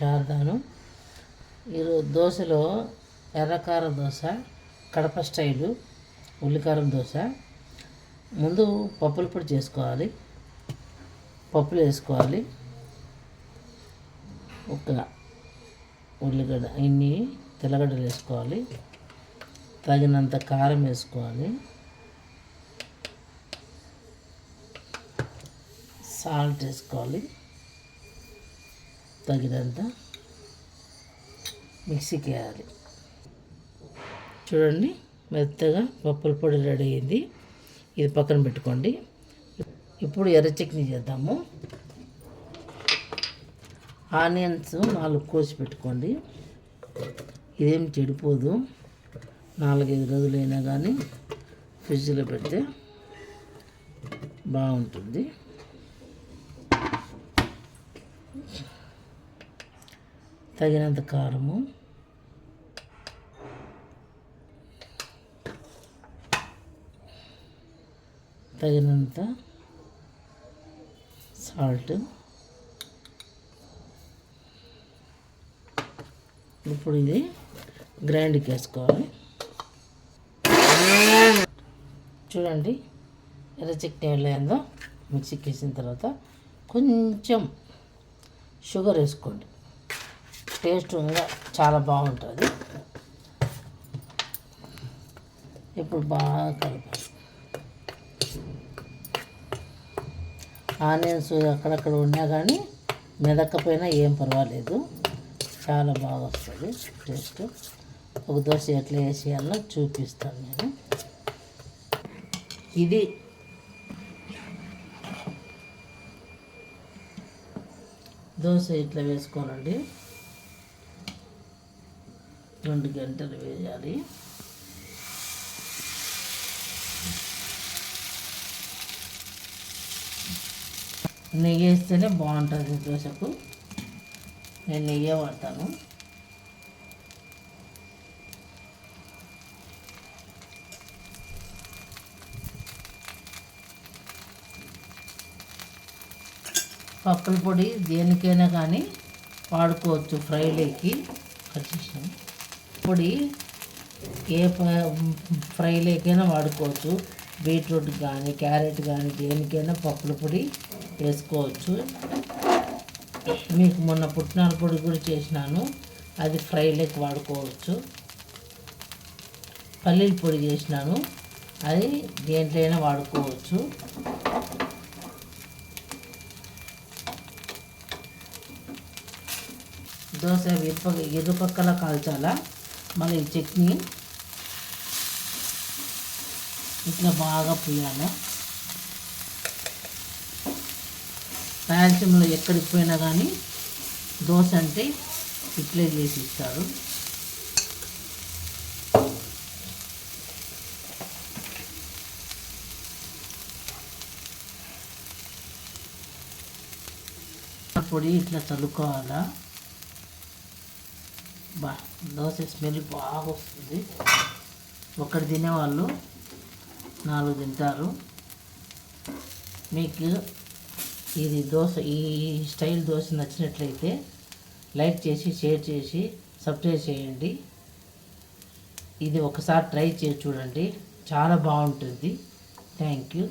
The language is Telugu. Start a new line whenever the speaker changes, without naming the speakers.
శారదాను ఈరోజు దోశలో ఎర్రకార దోశ కడప స్టైలు ఉల్లికారం దోశ. ముందు పప్పుల పొడి చేసుకోవాలి. పప్పులు వేసుకోవాలి. ఒక ఉల్లిగడ్డ ఇన్ని తెల్లగడ్డలు వేసుకోవాలి. తగినంత కారం వేసుకోవాలి. సాల్ట్ వేసుకోవాలి. తగినంత మిక్సీకి వేయాలి చూడండి మెత్తగా పప్పుల పొడి రెడీ అయింది. ఇది పక్కన పెట్టుకోండి. ఇప్పుడు ఎర్ర చట్నీ చేద్దాము. ఆనియన్స్ నాలుగు కోసి పెట్టుకోండి. ఇదేం చెడిపోదు. నాలుగైదు రోజులైనా కానీ ఫ్రిడ్జ్లో పెడితే బాగుంటుంది. తగినంత కారము. తగినంత సాల్ట్. ఇప్పుడు ఇది గ్రైండ్కి వేసుకోవాలి. చూడండి ఎర్ర చట్నీ వెళ్ళేందో మిక్సీకి వేసిన తర్వాత కొంచెం షుగర్ వేసుకోండి. టేస్ట్ ఇంకా చాలా బాగుంటుంది. ఇప్పుడు బాగా కలపాలి ఆనియన్స్ అక్కడక్కడ ఉన్నా కానీ మెదక్కపోయినా ఏం పర్వాలేదు. చాలా బాగా వస్తుంది టేస్ట్. ఒక దోశ ఎట్లా వేసేయాలో చూపిస్తాను నేను. ఇది దోశ ఇట్లా వేసుకోనండి రెండు గంటలు వేయాలి. నెయ్యి వేస్తేనే బాగుంటుంది దోశకు. నేను నెయ్యి వాడతాను. పప్పుల పొడి దేనికైనా కానీ వాడుకోవచ్చు ఫ్రైలేకి. వచ్చేసాను పొడి ఏ ఫ్రైలోకైనా వాడుకోవచ్చు. బీట్రూట్ కానీ క్యారెట్ కానీ దేనికైనా పప్పుల పొడి వేసుకోవచ్చు. మీకు మొన్న పుట్నాల పొడి కూడా చేసినాను. అది ఫ్రైలోకి వాడుకోవచ్చు. పల్లీల పొడి చేసినాను. అది దేంట్లైనా వాడుకోవచ్చు. దోశ ఇరుప ఇరుపక్కల కాల్చాలా? మళ్ళీ చట్నీ. ఇట్లా బాగా పుయ్యాలి. రాయలసీమలో ఎక్కడికి పోయినా కానీ దోశ అంటే ఇట్లే చేసి ఇస్తారు. పొడి ఇట్లా చల్లుకోవాలా. బా దోశ స్మెల్ బాగా వస్తుంది. ఒకటి తినేవాళ్ళు నాలుగు తింటారు. మీకు ఇది దోశ ఈ స్టైల్ దోశ నచ్చినట్లయితే లైక్ చేసి షేర్ చేసి సబ్స్క్రైబ్ చేయండి. ఇది ఒకసారి ట్రై చేసి చూడండి. చాలా బాగుంటుంది. Thank you.